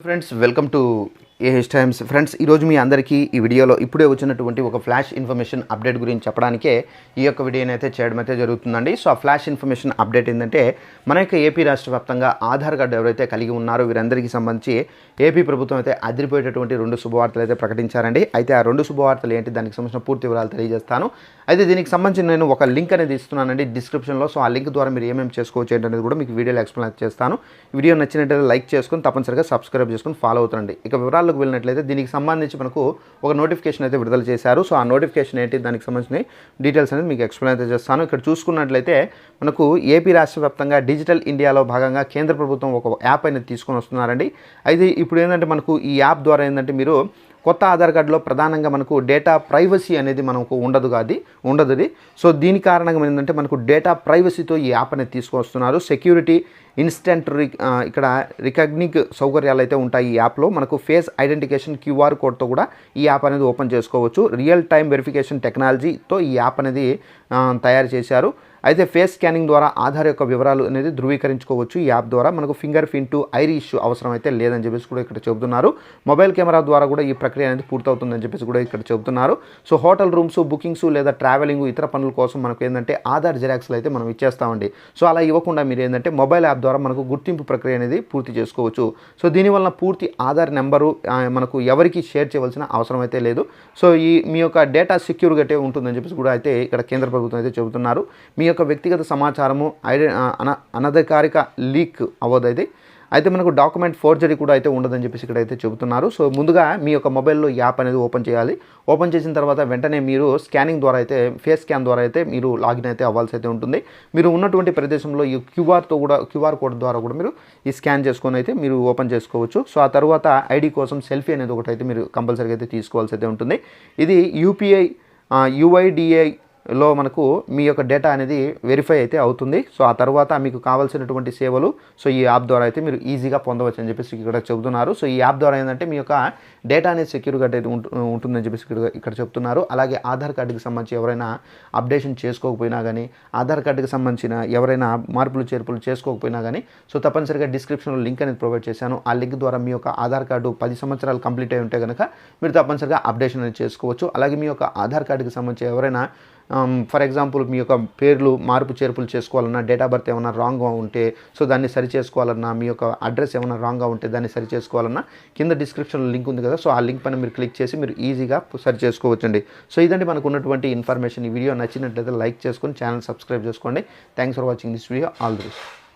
Friends welcome to AH Times. Friends ఈరోజు మీ అందరికీ ఈ వీడియోలో ఇప్పుడే వచ్చినటువంటి ఒక ఫ్లాష్ ఇన్ఫర్మేషన్ అప్డేట్ గురించి చెప్పడానికే ఈ యొక్క వీడియోని అయితే చేయడం అయితే జరుగుతుందండి. సో ఆ ఫ్లాష్ ఇన్ఫర్మేషన్ అప్డేట్ ఏంటంటే మన యొక్క ఏపీ రాష్ట్ర వ్యాప్తంగా ఆధార్ కార్డు ఎవరైతే కలిగి ఉన్నారో వీరందరికీ సంబంధించి ఏపీ ప్రభుత్వం అయితే అదిరిపోయేటటువంటి రెండు శుభవార్తలు అయితే ప్రకటించారండి. అయితే ఆ రెండు శుభవార్తలు ఏంటి దానికి సంబంధించిన పూర్తి వివరాలు తెలియజేస్తాను. అయితే దీనికి సంబంధించి నేను ఒక లింక్ అనేది ఇస్తున్నానండి డిస్క్రిప్షన్లో. సో ఆ లింక్ ద్వారా మీరు ఏమేమి చేసుకోవచ్చు ఏంటనేది కూడా మీకు వీడియోలో ఎక్స్ప్లెయిన్ చేస్తాను. వీడియో నచ్చినట్లయితే లైక్ చేసుకుని తప్పనిసరిగా సబ్స్క్రైబ్ చేసుకుని ఫాలో అవుతుండండి. ఇక వివరాలు ఛానల్లోకి వెళ్ళినట్లయితే దీనికి సంబంధించి మనకు ఒక నోటిఫికేషన్ అయితే విడుదల చేశారు. సో ఆ నోటిఫికేషన్ ఏంటి? దానికి సంబంధించిన డీటెయిల్స్ అనేది మీకు ఎక్స్ప్లెయిన్ అయితే చేస్తాను. ఇక్కడ చూసుకున్నట్లయితే మనకు ఏపీ రాష్ట్ర వ్యాప్తంగా డిజిటల్ ఇండియాలో భాగంగా కేంద్ర ప్రభుత్వం ఒక యాప్ అనేది తీసుకొని వస్తున్నారండి. అయితే ఇప్పుడు ఏంటంటే మనకు ఈ యాప్ ద్వారా ఏంటంటే మీరు కొత్త ఆధార్ కార్డులో ప్రధానంగా మనకు డేటా ప్రైవసీ అనేది మనకు ఉండదు కాదు ఉండదు అది. సో దీని కారణంగా ఏంటంటే మనకు డేటా ప్రైవసీతో ఈ యాప్ అనేది తీసుకొస్తున్నారు. సెక్యూరిటీ ఇన్స్టెంట్ రి ఇక్కడ రికగ్నిక్ సౌకర్యాలు అయితే ఉంటాయి ఈ యాప్లో. మనకు ఫేస్ ఐడెంటిఫికేషన్ క్యూఆర్ కోడ్తో కూడా ఈ యాప్ అనేది ఓపెన్ చేసుకోవచ్చు. రియల్ టైం వెరిఫికేషన్ టెక్నాలజీతో ఈ యాప్ అనేది తయారు చేశారు. అయితే ఫేస్ స్కానింగ్ ద్వారా ఆధార్ యొక్క వివరాలు అనేది ధృవీకరించుకోవచ్చు. ఈ యాప్ ద్వారా మనకు ఫింగర్ ప్రింట్ ఐరిష్ అవసరం అయితే లేదని చెప్పేసి కూడా ఇక్కడ చెబుతున్నారు. మొబైల్ కెమెరా ద్వారా కూడా ఈ ప్రక్రియ అనేది పూర్తవుతుందని చెప్పేసి కూడా ఇక్కడ చెబుతున్నారు. సో హోటల్ రూమ్స్ బుకింగ్స్ లేదా ట్రావెలింగ్ ఇతర పనుల కోసం మనకు ఏంటంటే ఆధార్ జిరాక్స్లు అయితే మనం ఇచ్చేస్తామండి. సో అలా ఇవ్వకుండా మీరు ఏంటంటే మొబైల్ యాప్ ద్వారా మనకు గుర్తింపు ప్రక్రియ అనేది పూర్తి చేసుకోవచ్చు. సో దీనివల్ల పూర్తి ఆధార్ నెంబరు మనకు ఎవరికి షేర్ చేయవలసిన అవసరం అయితే లేదు. సో ఈ మీ యొక్క డేటా సెక్యూర్గా ఉంటుందని చెప్పేసి కూడా అయితే ఇక్కడ కేంద్ర ప్రభుత్వం అయితే చెబుతున్నారు. మీ యొక్క వ్యక్తిగత సమాచారము ఐడె అన అనధికారిక లీక్ అవ్వదైతే అయితే అయితే మనకు డాక్యుమెంట్ ఫోర్జరీ కూడా అయితే ఉండదని చెప్పేసి ఇక్కడ అయితే చెబుతున్నారు. సో ముందుగా మీ యొక్క మొబైల్లో యాప్ అనేది ఓపెన్ చేయాలి. ఓపెన్ చేసిన తర్వాత వెంటనే మీరు స్కానింగ్ ద్వారా అయితే ఫేస్ స్కాన్ ద్వారా అయితే మీరు లాగిన్ అయితే అవ్వాల్సి అయితే ఉంటుంది. మీరు ఉన్నటువంటి ప్రదేశంలో ఈ క్యూఆర్తో కూడా క్యూఆర్ కోడ్ ద్వారా కూడా మీరు ఈ స్కాన్ చేసుకొని అయితే మీరు ఓపెన్ చేసుకోవచ్చు. సో ఆ తర్వాత ఐడి కోసం సెల్ఫీ అనేది ఒకటి అయితే మీరు కంపల్సరీగా అయితే తీసుకోవాల్సి అయితే ఉంటుంది. ఇది యూపీఐ యుఐడిఐ లో మనకు మీ యొక్క డేటా అనేది వెరిఫై అయితే అవుతుంది. సో ఆ తర్వాత మీకు కావాల్సినటువంటి సేవలు సో ఈ యాప్ ద్వారా అయితే మీరు ఈజీగా పొందవచ్చు అని చెప్పేసి ఇక్కడ చెబుతున్నారు. సో ఈ యాప్ ద్వారా ఏంటంటే మీ యొక్క డేటా అనేది సెక్యూర్గా అయితే ఉంటుందని చెప్పేసి ఇక్కడ ఇక్కడ చెప్తున్నారు. అలాగే ఆధార్ కార్డుకి సంబంధించి ఎవరైనా అప్డేషన్ చేసుకోకపోయినా కానీ ఆధార్ కార్డుకి సంబంధించిన ఎవరైనా మార్పులు చేర్పులు చేసుకోకపోయినా కానీ సో తప్పనిసరిగా డిస్క్రిప్షన్లో లింక్ అనేది ప్రొవైడ్ చేశాను. ఆ లింక్ ద్వారా మీ యొక్క ఆధార్ కార్డు పది సంవత్సరాలు కంప్లీట్ అయి ఉంటే కనుక మీరు తప్పనిసరిగా అప్డేషన్ అనేది చేసుకోవచ్చు. అలాగే మీ యొక్క ఆధార్ కార్డుకి సంబంధించి ఎవరైనా Um, ఫర్ ఎగ్జాంపుల్ మీ యొక్క పేర్లు మార్పు చేర్పులు చేసుకోవాలన్నా డేట్ ఆఫ్ బర్త్ ఏమైనా రాంగ్గా ఉంటే సో దాన్ని సరి చేసుకోవాలన్నా మీ యొక్క అడ్రస్ ఏమైనా రాంగ్గా ఉంటే దాన్ని సరి చేసుకోవాలన్నా కింద డిస్క్రిప్షన్లో లింక్ ఉంది కదా సో ఆ లింక్ పైన మీరు క్లిక్ చేసి మీరు ఈజీగా సరి చేసుకోవచ్చండి. సో ఇదండి మనకు ఉన్నటువంటి ఇన్ఫర్మేషన్ ఈ వీడియో నచ్చినట్లయితే లైక్ చేసుకొని ఛానల్ సబ్స్క్రైబ్ చేసుకోండి. Thanks for watching this video all the best